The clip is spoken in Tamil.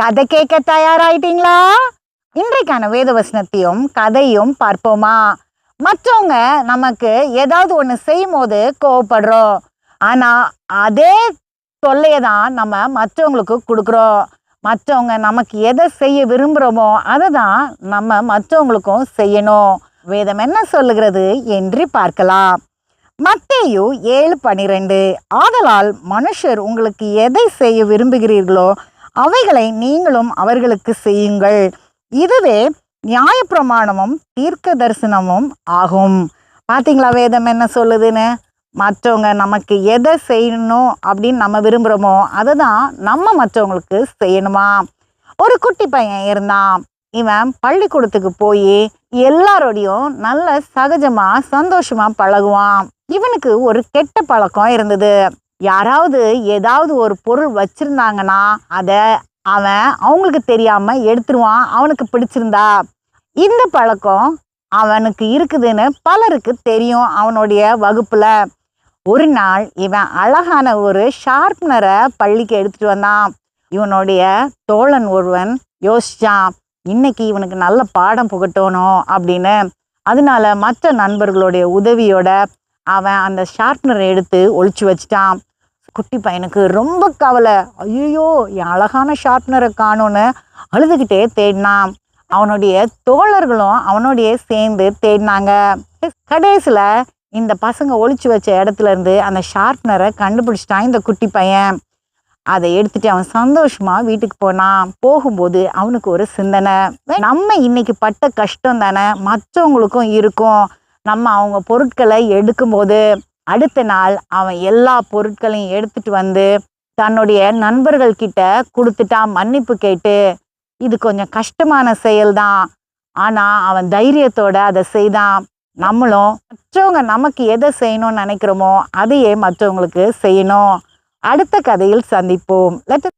கதை கேட்க தயாராயிட்டீங்களா? இன்றைக்கான வேத வசனத்தையும் கதையும் பார்ப்போமா? மற்றவங்க நமக்கு ஏதாவது ஒன்று செய்யும் போது கோவப்படுறோம். ஆனால் அதே தொல்லையை தான் நம்ம மற்றவங்களுக்கு கொடுக்குறோம். மற்றவங்க நமக்கு எதை செய்ய விரும்புகிறோமோ அதை தான் நம்ம மற்றவங்களுக்கும் செய்யணும். வேதம் என்ன சொல்லுகிறது என்று பார்க்கலாம். மத்தேயு ஏழு பனிரெண்டு. ஆதலால் மனுஷர் உங்களுக்கு எதை செய்ய விரும்புகிறீர்களோ அவைகளை நீங்களும் அவர்களுக்கு செய்யுங்கள். இதுவே நியாயப்பிரமாணமும் தீர்க்க தரிசனமும் ஆகும். பார்த்தீங்களா வேதம் என்ன சொல்லுதுன்னு? மற்றவங்க நமக்கு எதை செய்யணும் அப்படின்னு நம்ம விரும்புகிறோமோ அதை தான் நம்ம மற்றவங்களுக்கு செய்யணுமா? ஒரு குட்டி பையன் இருந்தான். இவன் பள்ளிக்கூடத்துக்கு போய் எல்லாரோடையும் நல்ல சகஜமாக சந்தோஷமாக பழகுவான். இவனுக்கு ஒரு கெட்ட பழக்கம் இருந்தது. யாராவது ஏதாவது ஒரு பொருள் வச்சிருந்தாங்கன்னா அதை அவன் அவங்களுக்கு தெரியாம எடுத்துருவான் அவனுக்கு பிடிச்சிருந்தா. இந்த பழக்கம் அவனுக்கு இருக்குதுன்னு பலருக்கு தெரியும் அவனுடைய வகுப்புல. ஒரு நாள் இவன் அழகான ஒரு ஷார்ப்னரை பள்ளிக்கு எடுத்துட்டு வந்தான். இவனுடைய தோழன் ஒருவன் யோசிச்சான் இன்னைக்கு இவனுக்கு நல்ல பாடம் புகட்டணும் அப்படின்னு. அதனால மற்ற நண்பர்களுடைய உதவியோட அவன் அந்த ஷார்ப்னரை எடுத்து ஒழிச்சு வச்சிட்டான். குட்டி பையனுக்கு ரொம்ப கவலை. ஐயோ என் அழகான ஷார்ப்னரை காணோன்னு அழுதுகிட்டே தேடினான். அவனுடைய தோழர்களும் அவனுடைய சேர்ந்து தேடினாங்க. கடைசியில் இந்த பசங்க ஒழிச்சு வச்ச இடத்துல இருந்து அந்த ஷார்ப்னரை கண்டுபிடிச்சிட்டான் இந்த குட்டி பையன். அதை எடுத்துட்டு அவன் சந்தோஷமா வீட்டுக்கு போனான். போகும்போது அவனுக்கு ஒரு சிந்தனை. நம்ம இன்னைக்கு பட்ட கஷ்டம் தானே? மற்றவங்களுக்கும் இருக்கும். நம்ம அவங்க பொருட்களை எடுக்கும்போது அடுத்த நாள் அவன் எல்லா பொருட்களையும் எடுத்துட்டு வந்து தன்னுடைய நண்பர்கள் கிட்ட கொடுத்துட்டான் மன்னிப்பு கேட்டு. இது கொஞ்சம் கஷ்டமான செயல்தான். ஆனா அவன் தைரியத்தோட அதை செய்தான். நம்மளும் மற்றவங்க நமக்கு எதை செய்யணும்னு நினைக்கிறோமோ அதையே மற்றவங்களுக்கு செய்யணும். அடுத்த கதையில் சந்திப்போம். லெட்